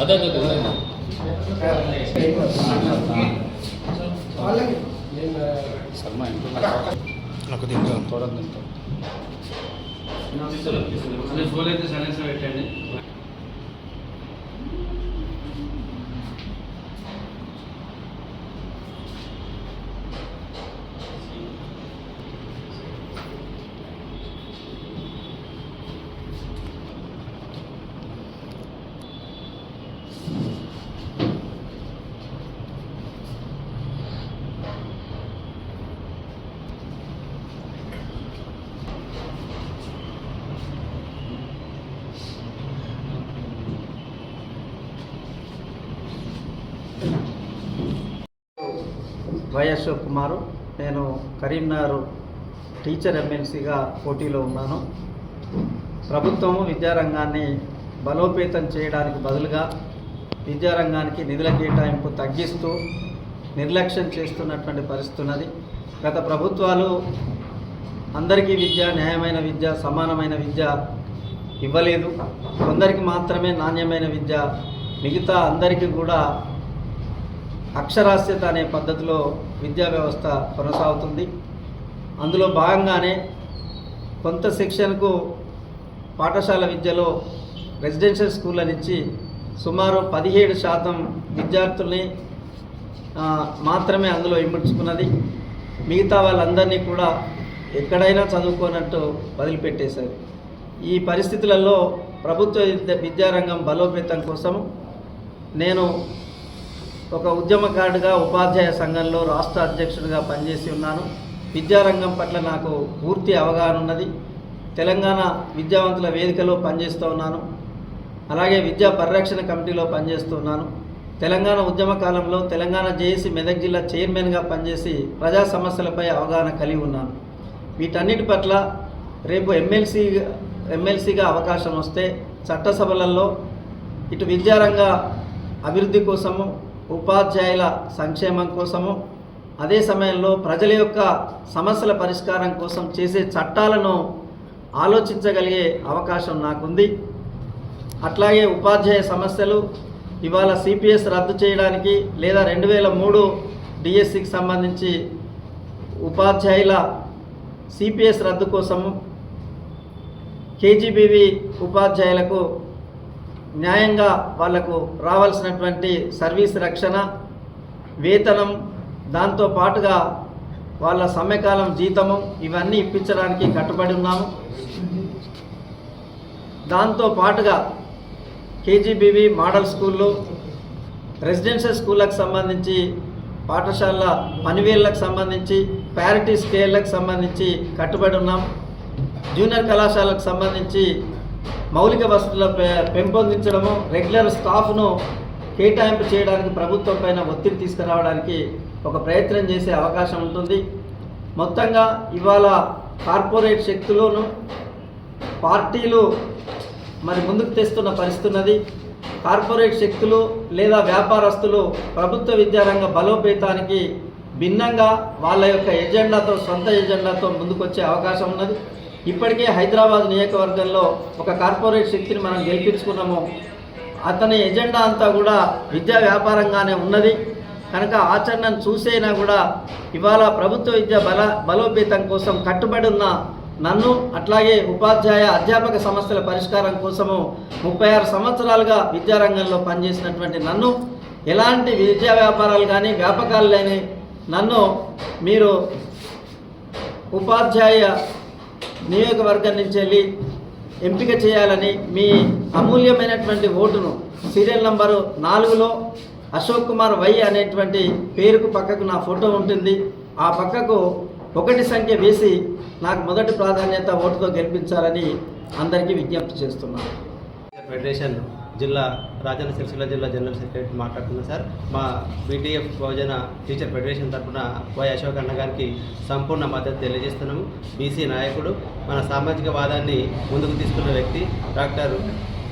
అదే శర్మ ఇంట్లో నాకు దీంట్లో చూడండి దీంట్లో అదే ఫోన్ అయితే సైలెన్స్ పెట్టండి వై అశోక్ కుమారు. నేను కరీంనగర్ టీచర్ ఎమ్మెల్సీగా పోటీలో ఉన్నాను. ప్రభుత్వము విద్యారంగాన్ని బలోపేతం చేయడానికి బదులుగా విద్యారంగానికి నిధుల కేటాయింపు తగ్గిస్తూ నిర్లక్ష్యం చేస్తున్నటువంటి పరిస్థితి ఉన్నది. గత ప్రభుత్వాలు అందరికీ విద్య న్యాయమైన విద్య సమానమైన విద్య ఇవ్వలేదు. కొందరికి మాత్రమే నాణ్యమైన విద్య మిగతా అందరికీ కూడా అక్షరాస్యత అనే పద్ధతిలో విద్యా వ్యవస్థ కొనసాగుతుంది. అందులో భాగంగానే కొంత సెక్షన్కు పాఠశాల విద్యలో రెసిడెన్షియల్ స్కూళ్ళ నుంచి సుమారు పదిహేడు శాతం విద్యార్థుల్ని మాత్రమే అందులో ఇముడ్చుకున్నది. మిగతా వాళ్ళందరినీ కూడా ఎక్కడైనా చదువుకోనట్టు వదిలిపెట్టేశారు. ఈ పరిస్థితులలో ప్రభుత్వ విద్య విద్యారంగం బలోపేతం కోసం నేను ఒక ఉద్యమకారుడిగా ఉపాధ్యాయ సంఘంలో రాష్ట్ర అధ్యక్షుడిగా పనిచేసి ఉన్నాను. విద్యారంగం పట్ల నాకు పూర్తి అవగాహన ఉన్నది. తెలంగాణ విద్యావంతుల వేదికలో పనిచేస్తూ ఉన్నాను. అలాగే విద్యా పరిరక్షణ కమిటీలో పనిచేస్తున్నాను తెలంగాణ ఉద్యమ కాలంలో తెలంగాణ జేఏసీ మెదక్ జిల్లా చైర్మన్గా పనిచేసి ప్రజా సమస్యలపై అవగాహన కలిగి ఉన్నాను. వీటన్నిటి పట్ల రేపు ఎమ్మెల్సీ ఎమ్మెల్సీగా అవకాశం వస్తే చట్టసభలలో ఇటు విద్యారంగ అభివృద్ధి కోసము ఉపాధ్యాయుల సంక్షేమం కోసము అదే సమయంలో ప్రజల యొక్క సమస్యల పరిష్కారం కోసం చేసే చట్టాలను ఆలోచించగలిగే అవకాశం నాకుంది. అట్లాగే ఉపాధ్యాయ సమస్యలు ఇవాళ సిపిఎస్ రద్దు చేయడానికి లేదా రెండు వేల మూడు డిఎస్సికి సంబంధించి ఉపాధ్యాయుల సిపిఎస్ రద్దు కోసము కేజీబీవి ఉపాధ్యాయులకు న్యాయంగా వాళ్ళకు రావాల్సినటువంటి సర్వీస్ రక్షణ వేతనం దాంతో పాటుగా వాళ్ళ సమయకాలం జీతము ఇవన్నీ ఇప్పించడానికి కట్టుబడి ఉన్నాము. దాంతో పాటుగా కేజీబీవి మోడల్ స్కూళ్ళు రెసిడెన్షియల్ స్కూళ్ళకు సంబంధించి పాఠశాల పనివేళ్ళకు సంబంధించి ప్యారిటీ స్కేళ్ళకు సంబంధించి కట్టుబడి ఉన్నాం. జూనియర్ కళాశాలకు సంబంధించి మౌలిక వసతుల పె- పెంపొందించడము రెగ్యులర్ స్టాఫ్ను కేటాయింపు చేయడానికి ప్రభుత్వం పైన ఒత్తిడి తీసుకురావడానికి ఒక ప్రయత్నం చేసే అవకాశం ఉంటుంది. మొత్తంగా ఇవాళ కార్పొరేట్ శక్తులను పార్టీలు మరి ముందుకు తెస్తున్న పరిస్థితి ఉన్నది. కార్పొరేట్ శక్తులు లేదా వ్యాపారస్తులు ప్రభుత్వ విద్యారంగ బలోపేతానికి భిన్నంగా వాళ్ళ యొక్క ఎజెండాతో సొంత ఎజెండాతో ముందుకొచ్చే అవకాశం ఉన్నది. ఇప్పటికే హైదరాబాద్ నియోజకవర్గంలో ఒక కార్పొరేట్ శక్తిని మనం గెలిపించుకున్నాము. అతని ఎజెండా అంతా కూడా విద్యా వ్యాపారంగానే ఉన్నది. కనుక ఆచరణను చూసైనా కూడా ఇవాళ ప్రభుత్వ విద్య బల బలోపేతం కోసం కట్టుబడి ఉన్న నన్ను అట్లాగే ఉపాధ్యాయ అధ్యాపక సమస్యల పరిష్కారం కోసము ముప్పై ఆరు సంవత్సరాలుగా విద్యారంగంలో పనిచేసినటువంటి నన్ను ఎలాంటి విద్యా వ్యాపారాలు కానీ వ్యాపకాలు లేని నన్ను మీరు ఉపాధ్యాయ నియోజకవర్గం నుంచి వెళ్ళి ఎంపిక చేయాలని మీ అమూల్యమైనటువంటి ఓటును సీరియల్ నంబరు నాలుగులో అశోక్ కుమార్ వై అనేటువంటి పేరుకు పక్కకు నా ఫోటో ఉంటుంది. ఆ పక్కకు ఒకటి సంఖ్య వేసి నాకు మొదటి ప్రాధాన్యత ఓటుతో గెలిపించాలని అందరికీ విజ్ఞప్తి చేస్తున్నాను. ఫెడరేషన్ జిల్లా రాజన్న సిరిసిల్ల జిల్లా జనరల్ సెక్రటరీ మాట్లాడుతున్నాను సార్. మా బీటీఎఫ్ బహుజన టీచర్ ఫెడరేషన్ తరఫున వై అశోక్ అన్న గారికి సంపూర్ణ మద్దతు తెలియజేస్తున్నాము. బీసీ నాయకుడు మన సామాజిక వాదాన్ని ముందుకు తీసుకున్న వ్యక్తి డాక్టర్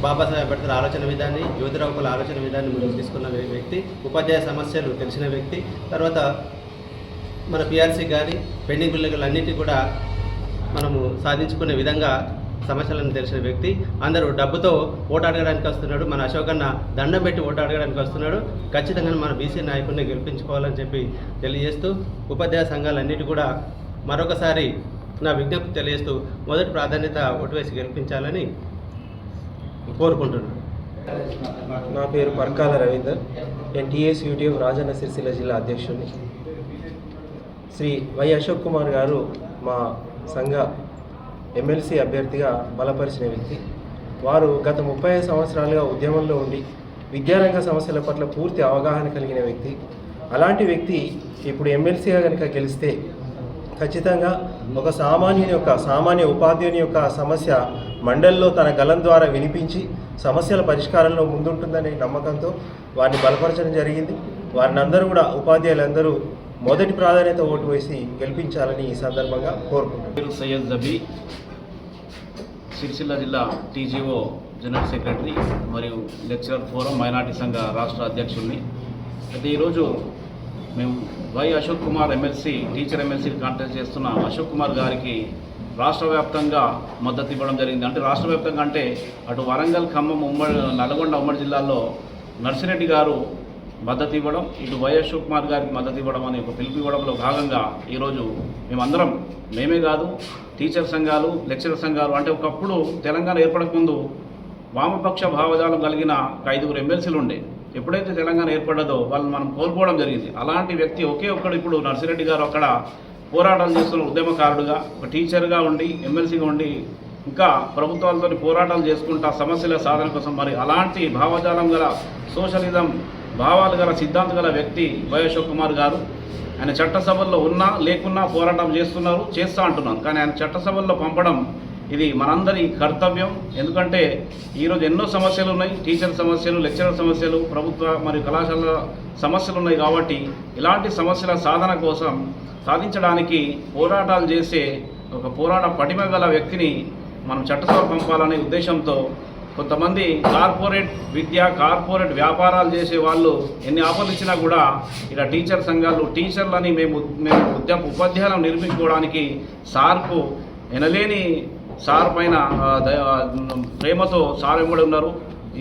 బాబాసాహెబ్ అంబేద్కర్ ఆలోచన విధాన్ని జ్యోతిరావుకుల ఆలోచన విధాన్ని ముందుకు తీసుకున్న వ్యక్తి ఉపాధ్యాయ సమస్యలు తెలిసిన వ్యక్తి తర్వాత మన పిఆర్సీ కానీ పెండింగ్ బిల్లులు అన్నిటి కూడా మనము సాధించుకునే విధంగా సమస్యలను తెలిసిన వ్యక్తి అందరూ డబ్బుతో ఓటు అడగడానికి వస్తున్నాడు. మన అశోక్ అన్న దండం పెట్టి ఓటు అడగడానికి వస్తున్నాడు. ఖచ్చితంగా మన బీసీ నాయకుడిని గెలిపించుకోవాలని చెప్పి తెలియజేస్తూ ఉపాధ్యాయ సంఘాలన్నిటి కూడా మరొకసారి నా విజ్ఞప్తి తెలియజేస్తూ మొదటి ప్రాధాన్యత ఓటు వేసి గెలిపించాలని కోరుకుంటున్నాను. నా పేరు పర్కాల రవీందర్. ఎన్టీఎస్ టీఎస్ రాజన్న సిరిసిల్ల జిల్లా అధ్యక్షుడిని. శ్రీ వై అశోక్ కుమార్ గారు మా సంఘ ఎమ్మెల్సీ అభ్యర్థిగా బలపరిచిన వ్యక్తి. వారు గత ముప్పై ఐదు సంవత్సరాలుగా ఉద్యమంలో ఉండి విద్యారంగ సమస్యల పట్ల పూర్తి అవగాహన కలిగిన వ్యక్తి. అలాంటి వ్యక్తి ఇప్పుడు ఎమ్మెల్సీగా కనుక గెలిస్తే ఖచ్చితంగా ఒక సామాన్యుని యొక్క సామాన్య ఉపాధ్యాయుని యొక్క సమస్య మండలిలో తన గలం ద్వారా వినిపించి సమస్యల పరిష్కారంలో ముందుంటుందనే నమ్మకంతో వారిని బలపరచడం జరిగింది. వారిని అందరూ కూడా ఉపాధ్యాయులందరూ మొదటి ప్రాధాన్యత ఓటు వేసి గెలిపించాలని ఈ సందర్భంగా కోరుకుంటున్నాను. సయ్యద్ జబీ. సిరిసిల్ల జిల్లా టీజీఓ జనరల్ సెక్రటరీ మరియు లెక్చరర్ ఫోరం మైనార్టీ సంఘ రాష్ట్ర అధ్యక్షుడిని అయితే ఈరోజు మేము Y Ashok Kumar MLC teacher MLC contest చేస్తున్న అశోక్ కుమార్ గారికి రాష్ట్ర వ్యాప్తంగా మద్దతు ఇవ్వడం జరిగింది. అంటే రాష్ట్ర వ్యాప్తంగా అంటే అటు వరంగల్ ఖమ్మం ఉమ్మడి నల్గొండ ఉమ్మడి జిల్లాల్లో నర్సిరెడ్డి గారు మద్దతు ఇవ్వడం ఇటు వైఎస్ అశోక్ కుమార్ గారికి మద్దతు ఇవ్వడం అనే ఒక పిలుపు ఇవ్వడంలో భాగంగా ఈరోజు మేమందరం మేమే కాదు టీచర్ సంఘాలు లెక్చరర్ సంఘాలు అంటే ఒకప్పుడు తెలంగాణ ఏర్పడకముందు వామపక్ష భావజాలం కలిగిన ఒక ఐదుగురు ఎమ్మెల్సీలు ఉండే. ఎప్పుడైతే తెలంగాణ ఏర్పడ్డదో వాళ్ళని మనం కోల్పోవడం జరిగింది. అలాంటి వ్యక్తి ఒకే ఒక్కడు ఇప్పుడు నర్సిరెడ్డి గారు అక్కడ పోరాటాలు చేస్తున్న ఉద్యమకారుడుగా ఒక టీచర్గా ఉండి ఎమ్మెల్సీగా ఉండి ఇంకా ప్రభుత్వాలతో పోరాటాలు చేసుకుంటా సమస్యల సాధన కోసం మరి అలాంటి భావజాలం గల సోషలిజం భావాలు గల సిద్ధాంత గల వ్యక్తి వై కుమార్ గారు. ఆయన చట్టసభల్లో ఉన్నా లేకున్నా పోరాటం చేస్తున్నారు చేస్తా అంటున్నారు. కానీ ఆయన చట్టసభల్లో పంపడం ఇది మనందరి కర్తవ్యం. ఎందుకంటే ఈరోజు ఎన్నో సమస్యలు ఉన్నాయి. టీచర్ సమస్యలు లెక్చరర్ సమస్యలు ప్రభుత్వ మరియు కళాశాల సమస్యలు ఉన్నాయి కాబట్టి ఇలాంటి సమస్యల సాధన కోసం సాధించడానికి పోరాటాలు చేసే ఒక పోరాట పటిమ గల వ్యక్తిని మనం చట్టసభ పంపాలనే ఉద్దేశంతో కొంతమంది కార్పొరేట్ విద్య కార్పొరేట్ వ్యాపారాలు చేసే వాళ్ళు ఎన్ని ఆఫర్లు ఇచ్చినా కూడా ఇలా టీచర్ సంఘాలు టీచర్లని మేము మేము ఉద్య ఉపాధ్యాయులను నిర్మించుకోవడానికి సార్కు ఎనలేని సార్ పైన ప్రేమతో సార్ వెంబడి ఉన్నారు.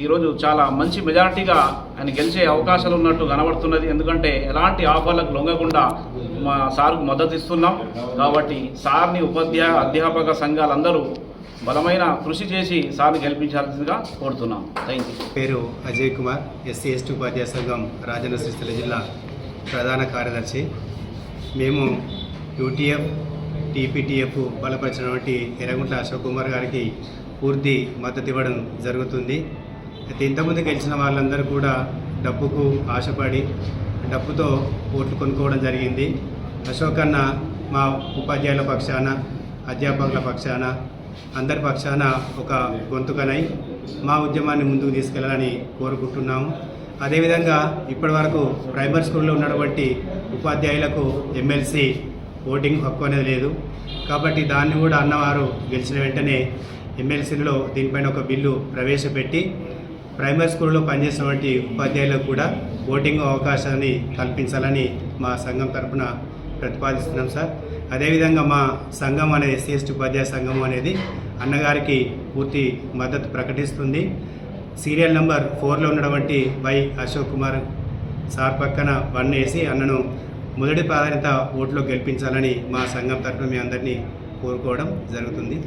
ఈరోజు చాలా మంచి మెజారిటీగా ఆయన గెలిచే అవకాశాలు ఉన్నట్టు కనబడుతున్నది. ఎందుకంటే ఎలాంటి ఆఫర్లకు లొంగకుండా మా సార్కు మద్దతు ఇస్తున్నాం. కాబట్టి సార్ని ఉపాధ్యాయ అధ్యాపక సంఘాలందరూ బలమైన కృషి చేసి సార్ని గెలిపించాల్సిందిగా కోరుతున్నాం. థ్యాంక్ యూ పేరు అజయ్ కుమార్ ఎస్సీ ఎస్టీ ఉపాధ్యాయ సంఘం రాజన్న సిరిసిల్ల జిల్లా ప్రధాన కార్యదర్శి. మేము యూటీఎఫ్ టీపీటీఎఫ్ బలపరిచినటువంటి ఎర్రగుంట్ల అశోక్ కుమార్ గారికి పూర్తి మద్దతు ఇవ్వడం జరుగుతుంది. అయితే ఇంతకుముందు గెలిచిన వాళ్ళందరూ కూడా డబ్బుకు ఆశపడి డబ్బుతో ఓట్లు కొనుక్కోవడం జరిగింది. అశోక్ అన్న మా ఉపాధ్యాయుల పక్షాన అధ్యాపకుల పక్షాన అందరి పక్షాన ఒక గొంతుకనై మా ఉద్యమాన్ని ముందుకు తీసుకెళ్ళాలని కోరుకుంటున్నాము. అదేవిధంగా ఇప్పటివరకు ప్రైమరీ స్కూల్లో ఉన్నటువంటి ఉపాధ్యాయులకు ఎమ్మెల్సీ ఓటింగ్ హక్కు అనేది లేదు. కాబట్టి దాన్ని కూడా అన్నవారు గెలిచిన వెంటనే ఎమ్మెల్సీలో దీనిపైన ఒక బిల్లు ప్రవేశపెట్టి ప్రైమరీ స్కూల్లో పనిచేసినటువంటి ఉపాధ్యాయులకు కూడా ఓటింగ్ అవకాశాన్ని కల్పించాలని మా సంఘం తరపున ప్రతిపాదిస్తున్నాం సార్. అదేవిధంగా మా సంఘం అనేది ఎస్సీ ఎస్టీ ఉపాధ్యాయ సంఘం అనేది అన్నగారికి పూర్తి మద్దతు ప్రకటిస్తుంది. సీరియల్ నెంబర్ ఫోర్లో ఉన్నటువంటి వై అశోక్ కుమార్ సార్ పక్కన వన్ వేసి అన్నను మొదటి ప్రాధాన్యత ఓట్లో గెలిపించాలని మా సంఘం తరఫున మీ అందరినీ కోరుకోవడం జరుగుతుంది.